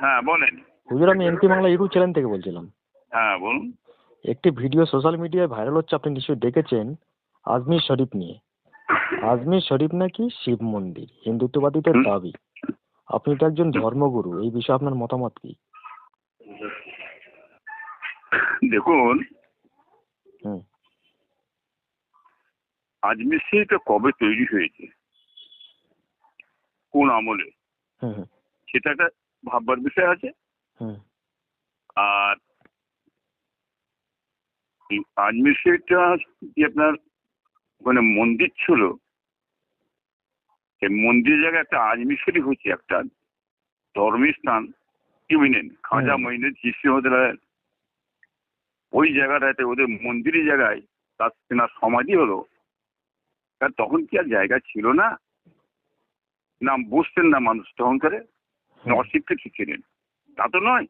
হ্যাঁ বলেন। হুজুর আমি এমপি বাংলা ইউটিউব চ্যানেল থেকে বলছিলাম। হ্যাঁ বলুন। একটি ভিডিও সোশ্যাল মিডিয়ায় ভাইরাল হচ্ছে আপনি নিশ্চয়ই দেখেছেন আজমির শরীফ নিয়ে। আজমির শরীফ নাকি শিব মন্দির হিন্দুত্ববাদীদের দাবি। আপনি তো একজন ধর্মগুরু এই বিষয়ে আপনার মতামত কি? দেখুন হুম। আজমির শরীফটা কবে তৈরি হয়েছে? কোন আমলে? সেটা একটা ভাববার বিষয় আছে। আর এই আজমির শরীফটা যে আপনার ওখানে মন্দির ছিল সেই মন্দির জায়গায় একটা আজমির শরীফ হচ্ছে একটা ধর্মীয় স্থান কি বুঝলেন খাজা হুম। মহিনুদ্দিন চিশতি হতে ওই জায়গাটাতে ওদের মন্দিরের জায়গায় তার তেনার সমাধি হলো। তখন কি আর জায়গা ছিল না? না বসতেন না মানুষ তখন করে। অশিক্ষিত ছিলেন তা তো নয়।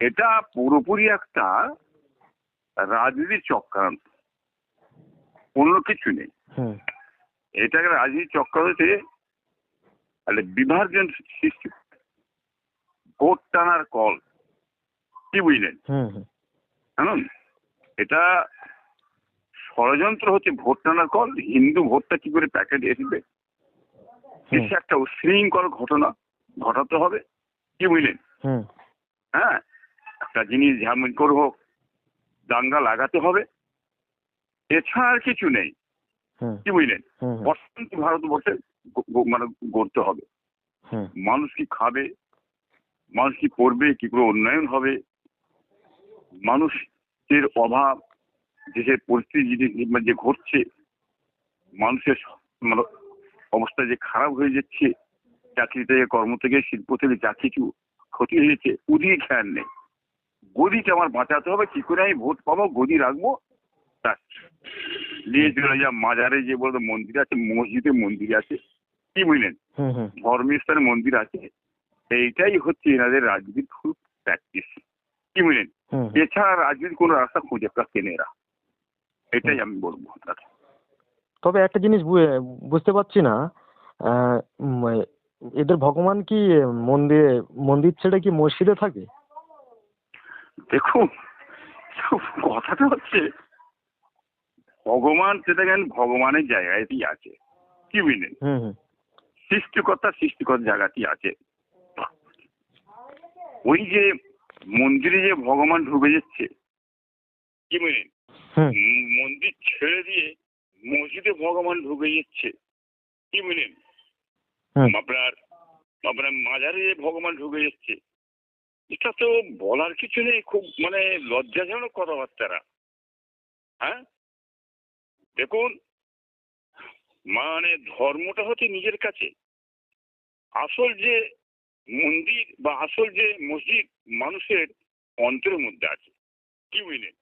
এটা পুরোপুরি একটা রাজনীতির চক্রান্ত। অন্য কিছু নেই। এটা একটা রাজনীতির চক্রান্তে তাহলে বিভাজন সৃষ্টি। ভোট টানার কল। কি বুঝলেন? জানুন? এটা ষড়যন্ত্র হচ্ছে ভোট টানার কল। হিন্দু ভোটটা কি করে প্যাকেট এসবে? একটা উশৃঙ্খল ঘটনা। ঘটাতে হবে। কি বুঝলেন? হ্যাঁ একটা জিনিস যেমন করে হোক দাঙ্গা লাগাতে হবে এছাড়া আর কিছু নেই। কি বুঝলেন? বসন্ত ভারতবর্ষে মানে গড়তে হবে। মানুষ কি খাবে? মানুষ কি পড়বে? কি করে উন্নয়ন হবে? মানুষের অভাব দেশের পরিস্থিতি যে- যে ঘটছে মানুষের মানে অবস্থা যে খারাপ হয়ে যাচ্ছে চাকরি থেকে কর্ম থেকে শিল্প থেকে যা কিছু ক্ষতি হয়েছে ওদিকে খেয়াল নেই। গদিকে আমার বাঁচাতে হবে কি করে আমি ভোট পাবো গদি রাখব? নিয়ে চলে যা মাজারে যে বলতো মন্দির আছে মসজিদে মন্দির আছে। কি বুঝলেন? ধর্মীয় স্থানে মন্দির আছে। এইটাই হচ্ছে এনাদের রাজনীতির ফুল প্র্যাকটিস কি বুঝলেন? এছাড়া রাজনীতির কোনো রাস্তা খুঁজে পাচ্ছে এরা এটাই আমি বলব তবে একটা জিনিস বুঝতে পারছি না এদের ভগবান কি মন্দিরে মন্দির ছেড়ে কি মসজিদে থাকে? দেখুন কথাটা হচ্ছে। ভগবান সেটা কেন ভগবানের জায়গাতেই আছে? কি বুঝলেন সৃষ্টিকর্তা সৃষ্টিকর্তার জায়গাতেই আছে। ওই যে মন্দিরে যে ভগবান ঢুকে যাচ্ছে কি বুঝলেন মন্দির ছেড়ে দিয়ে মসজিদে ভগবান ঢুকে যাচ্ছে কি বুঝলেন আপনার আপনার মাজারে যে ভগবান ঢুকে যাচ্ছে এটা তো বলার কিছু নেই খুব মানে লজ্জাজনক কথাবার্তারা। হ্যাঁ? দেখুন মানে ধর্মটা হচ্ছে নিজের কাছে। আসল যে মন্দির বা আসল যে মসজিদ মানুষের অন্তরের মধ্যে আছে কি বুঝলেন?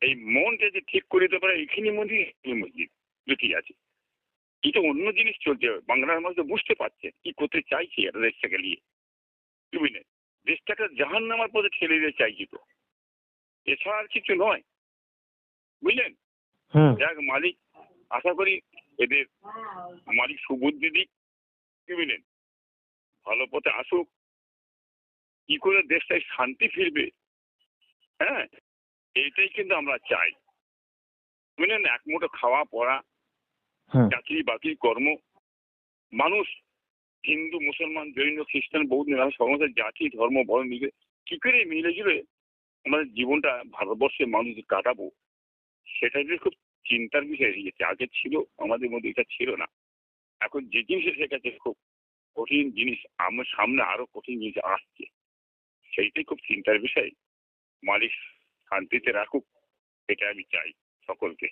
এই মনটা যে ঠিক করে দিতে পারে এখানে মন্দির এখানে মসজিদ দুটি আছে। এটা অন্য জিনিস চলছে? বাংলার মানুষ তো বুঝতে পারছে কি করতে চাইছে এরা দেশটাকে নিয়ে। কি বুঝলেন দেশটাকে জাহান নামার পথে ঠেলে দিতে চাইছি তো। এছাড়া আর কিছু নয়। বুঝলেন? যাক মালিক আশা করি এদের মালিক সুবুদ্ধি দিক। কি বুঝলেন? ভালো পথে আসুক। কি করে দেশটায় শান্তি ফিরবে? হ্যাঁ? এইটাই কিন্তু আমরা চাই। বুঝলেন? এক মুঠো খাওয়া পড়া চাকরি বাকরি কর্ম। মানুষ, হিন্দু, মুসলমান, জৈন, খ্রিস্টান, বৌদ্ধ নিরামিষ সমস্ত জাতি, ধর্ম বড় মিলে কি করে মিলে জুলে আমাদের জীবনটা ভারতবর্ষের মানুষ কাটাবো, সেটা যে খুব চিন্তার বিষয় হয়ে গেছে। আগে ছিল, আমাদের মধ্যে এটা ছিল না। এখন যে জিনিস এসে গেছে, খুব কঠিন জিনিস আমার সামনে আরও কঠিন জিনিস আসছে। সেইটাই খুব চিন্তার বিষয়। মালিক শান্তিতে রাখুক, এটা আমি চাই সকলকে।